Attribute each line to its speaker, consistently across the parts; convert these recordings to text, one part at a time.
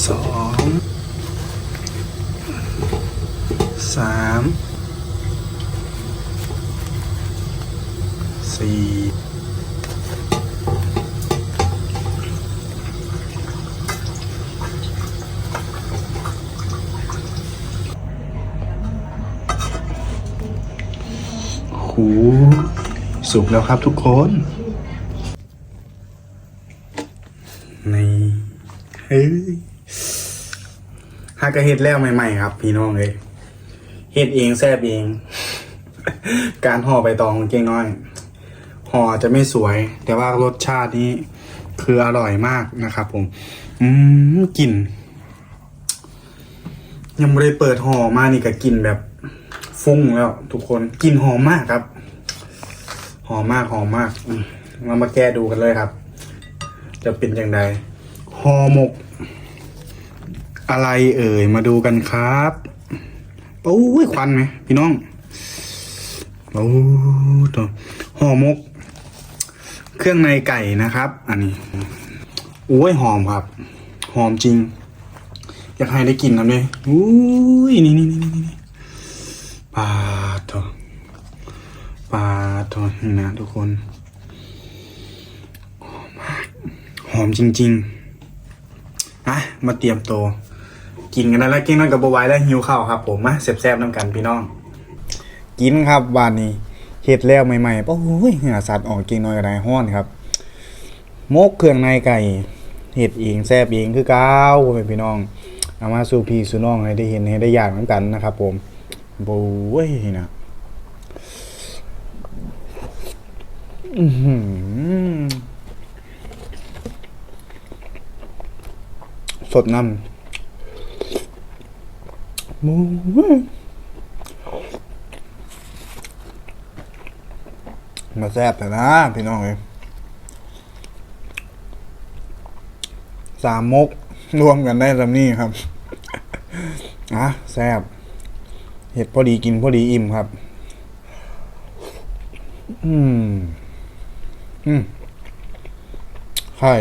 Speaker 1: สองสามสี่หูสุกแล้วครับทุกคน นี่เฮ้ย ฮากะเฮ็ดแล้วใหม่ๆครับ พี่น้องเลยเฮ็ดเองแซ่บเอง การห่อใบตองเก่งน้อยห่อจะไม่สวย แต่ว่ารสชาตินี้คืออร่อยมากนะครับ ผม อืมกลิ่นยังไม่ได้เปิดห่อมานี่ก็กลิ่นแบบฟุ้งแล้ว ทุกคนกลิ่นหอมมากครับหอมมากหอมมากเรามาแก้ดูกันเลยครับ จะเป็นอย่างไรห่อหมก อะไรเอ่ย มาดูกันครับโอ้ยควันไหมพี่น้องโอ้ตัวห่อมก เครื่องในไก่นะครับ อันนี้โอ้ยหอมครับ หอมจริง อยากให้ได้กลินนะเลยอุ้ยนี่นี่นี่นี่นี่ปลาตัวปลาตัวนี่นะทุกคนหอมจริง ๆ อะ มาเตรียมตัว กินกันแล้วก่งน้อยกับบไวายแล้วหิวข้าวครับ ผมมาแซ่บๆน้ำกันพี่น้อง กินครับบานนี้เห็ดแล้วใหม่ๆโอ้ยเหงื่อสัตว์ออกก่งน้อยกับนายห้อนครับมกเครื่องในไก่เห็ดเองแซ่บเองคือก้าวพ่อแม่พี่น้องเอามาสู่พี่สู่น้องให้ได้เห็นให้ได้อยากน้ำกันนะครับ ผมโอ้ยนะอืสดน้ำ มูมาแซ่บแต่นะ พี่น้องเอยสามมกรวมกันได้สำนี่ครับอะแซ่บเห็ดพอดีกินพอดีอิ่มครับ อืม อืมไข่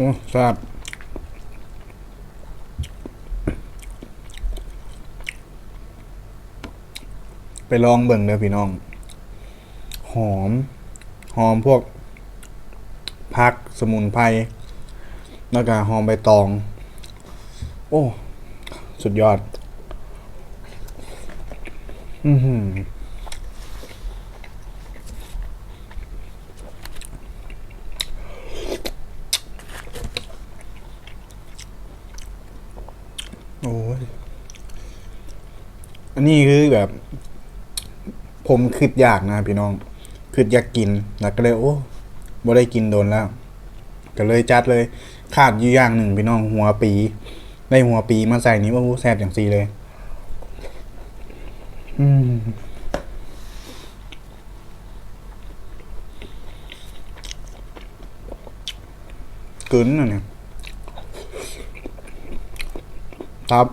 Speaker 1: โอ้แซ่บไปลองเบิ่งเด้อพี่น้อง หอม หอมพวกพักสมุนไพรแล้วก็หอมใบตอง โอ้ สุดยอด อือหือ อ้ยอันนี้คือแบบ ผมคิดอยากนะพี่น้องคิดอยากกินแล้วก็เลยโอ้บ่ได้กินโดนแล้ว ก็เลยจัดเลยขาดอยู่อย่างหนึ่งพี่น้องหัวปี ได้หัวปีมาใส่นี้ว่าแซ่บอย่างซีเลย อืมกึนอะเนี่ย ครับ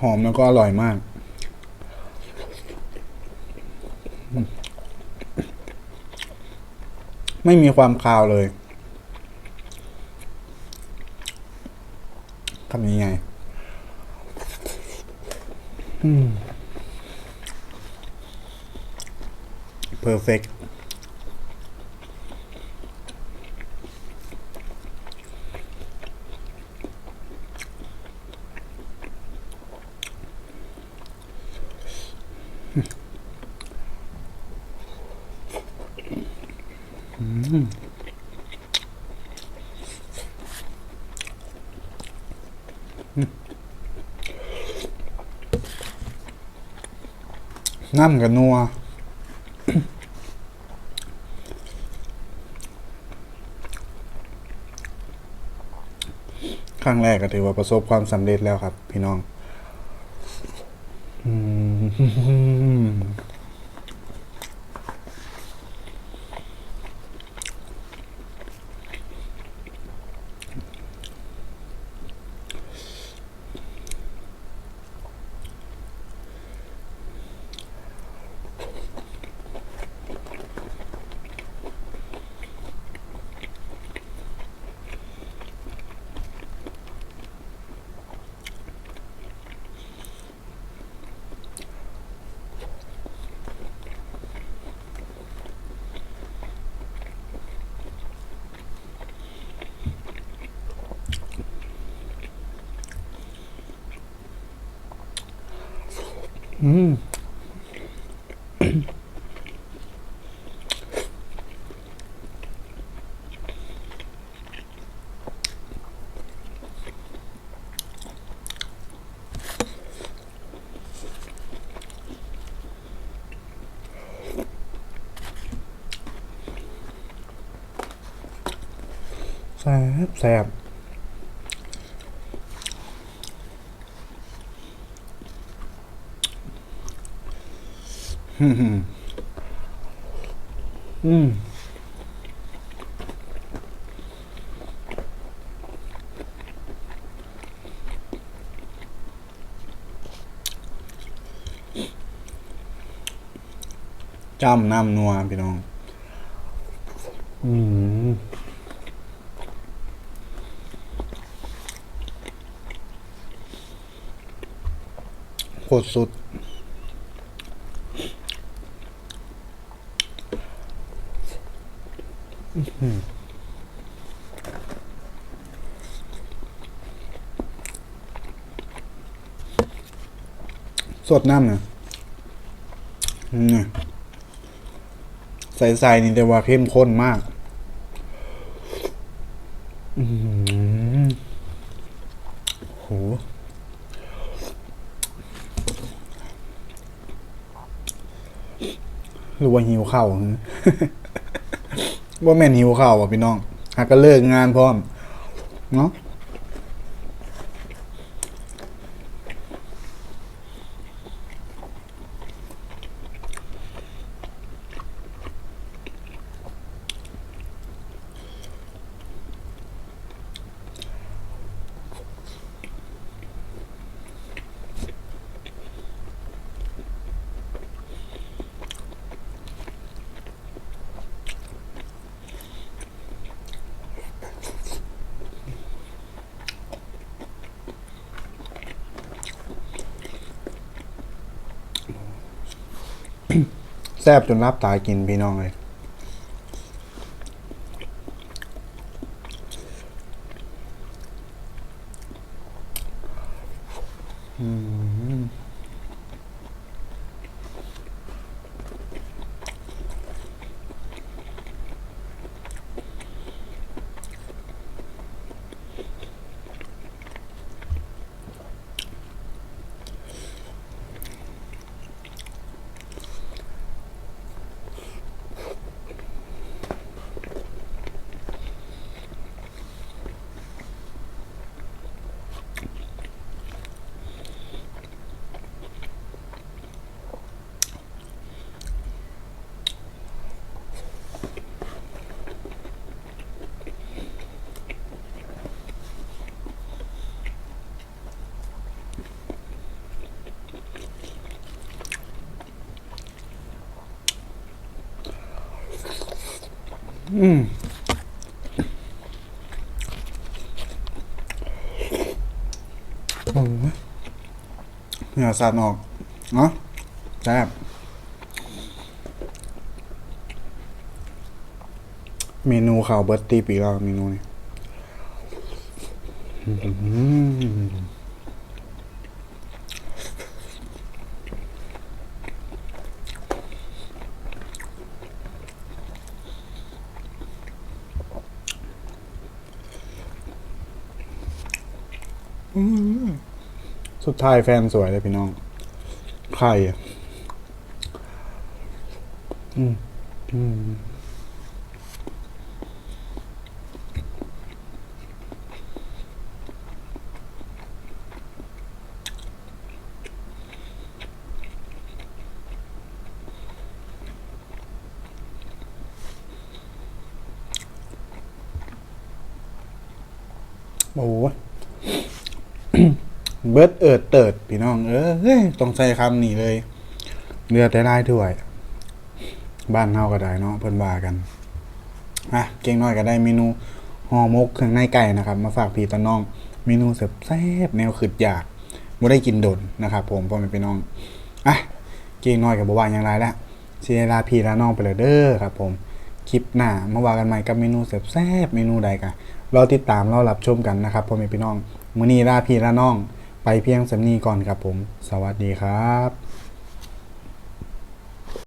Speaker 1: หอมแล้วก็อร่อยมาก ไม่มีความคาวเลยทำยังไงเพอร์เฟก น้ำกับนัวครั้งแรกก็ถือว่าประสบความสำเร็จแล้วครับ พี่น้อง อืม อืมแซ่บแซ่บ อืมอืมจำน้ำนัวพี่น้อง อืมโคตรสุด สดน้ำนะนี่ใส่ๆนี่แต่ว่าเข้มข้นมากโหหรือว่าหิวข้าวว่าแม่นหิวข้าวอะพี่น้องหากก็เลิกงานพร้อม เนาะ ซ่บจนรับตากินพี่น้องเลยอืม อืมโอ้ยเหงื่อสาดออก เนาะแซ่บเมนูข่าวเบิร์ตตีปีกแล้วเมนูนี้ สุดท้ายแฟนสวยเลยพี่น้อง ใครอือืมโอ้ เบิร์ดเอิดเติดพี่น้อง เออเฮ้ยต้องใช้คำนี้เลยเรือแต่ได้ถ้วย บ้านเฮาก็ได้เนาะเพิ่นว่ากันอะเก่งน้อยก็ได้เมนูห่อมกเครื่องในไก่นะครับ มาฝากพี่ตาน้อง เมนูแซ่บแนวขึ้นอยากบ่ได้กินโดนนะครับ ผมพ่อแม่พี่น้องอะเก่งน้อยก็บบ่ว่าหยังไรแล้วสิได้ลาพี่ลาน้องไปเลยเด้อครับ ผมคลิปหน้ามาว่ากันใหม่กับเมนูแซ่บๆเมนูใดกันรอติดตามรอรับชมกันนะครับพ่อแม่พี่น้องมื้อนี้ลาพี่ลาน้อง เพียงสำนีก่อนครับผม สวัสดีครับ